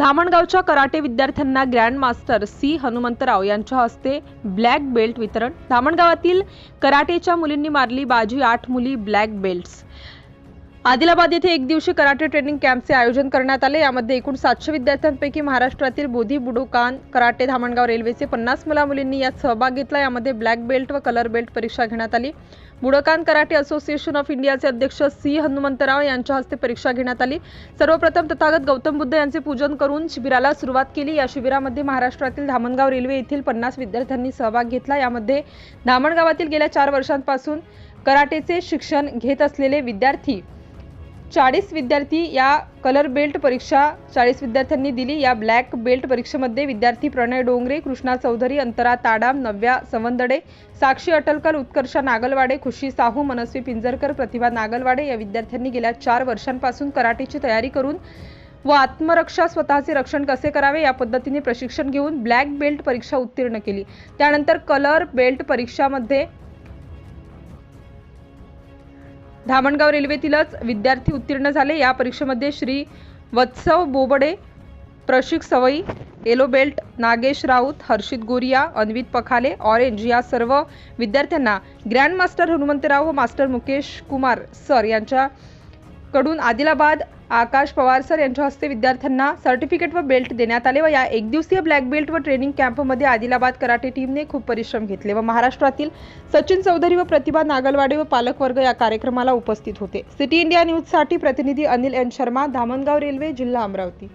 धामणगावच्या karate विद्यार्थ्यांना grand master C Hanumantrao यांच्या हस्ते ब्लॅक बेल्ट वितरण. धामणगावातील कराटेच्या मुलींनी मारली बाजी आठ मुली ब्लॅक बेल्ट्स. आदिलाबाद येथे एक दिवशी कराटे ट्रेनिंग कॅम्पचे आयोजन करण्यात आले. यामध्ये एकूण सातशे विद्यार्थ्यांपैकी महाराष्ट्रातील बोधी बुडोकान कराटे धामणगाव रेल्वेचे पन्नास मुला मुलींनी यात सहभाग घेतला. यामध्ये ब्लॅक बेल्ट व कलर बेल्ट परीक्षा घेण्यात आली. बुडोकान कराटे असोसिएशन ऑफ इंडियाचे अध्यक्ष सी हनुमंतराव यांच्या हस्ते परीक्षा घेण्यात आली. सर्वप्रथम तथागत गौतम बुद्ध यांचे पूजन करून शिबिराला सुरुवात केली. या शिबिरामध्ये महाराष्ट्रातील धामणगाव रेल्वे येथील पन्नास विद्यार्थ्यांनी सहभाग घेतला. यामध्ये धामणगावातील गेल्या चार वर्षांपासून कराटेचे शिक्षण घेत असलेले विद्यार्थी चाळीस विद्यार्थी या कलर बेल्ट परीक्षा चाळीस विद्यार्थ्यांनी दिली. या ब्लॅक बेल्ट परीक्षेमध्ये विद्यार्थी प्रणय डोंगरे कृष्णा चौधरी अंतरा ताडाम नव्या सवंदडे साक्षी अटलकर उत्कर्षा नागलवाडे खुशी साहू मनस्वी पिंजरकर प्रतिभा नागलवाडे या विद्यार्थ्यांनी गेल्या चार वर्षांपासून कराटेची तयारी करून व आत्मरक्षा स्वतःचे रक्षण कसे करावे या पद्धतीने प्रशिक्षण घेऊन ब्लॅक बेल्ट परीक्षा उत्तीर्ण केली. त्यानंतर कलर बेल्ट परीक्षामध्ये धामणगाव रेल्वेतीलच विद्यार्थी उत्तीर्ण झाले. या परीक्षेमध्ये Shrivatsav Bobde Prashik Savai yellow belt Nagesh Raut Harshit Goriya Anvit Pakhale orange या सर्व विद्यार्थ्यांना ग्रँड मास्टर हनुमंतराव व मास्टर मुकेश कुमार सर यांच्या कडून आदिलाबाद आकाश पवार सर यांच्या हस्ते विद्यार्थ्यांना सर्टिफिकेट व बेल्ट देण्यात आले व या एक दिवसीय ब्लॅक बेल्ट व ट्रेनिंग कॅम्पमध्ये आदिलाबाद कराटे टीमने खूप परिश्रम घेतले व महाराष्ट्रातील सचिन चौधरी व प्रतिभा नागलवाडे व पालकवर्ग या कार्यक्रमाला उपस्थित होते. सिटी इंडिया न्यूजसाठी प्रतिनिधी अनिल एन शर्मा धामणगाव रेल्वे जिल्हा अमरावती.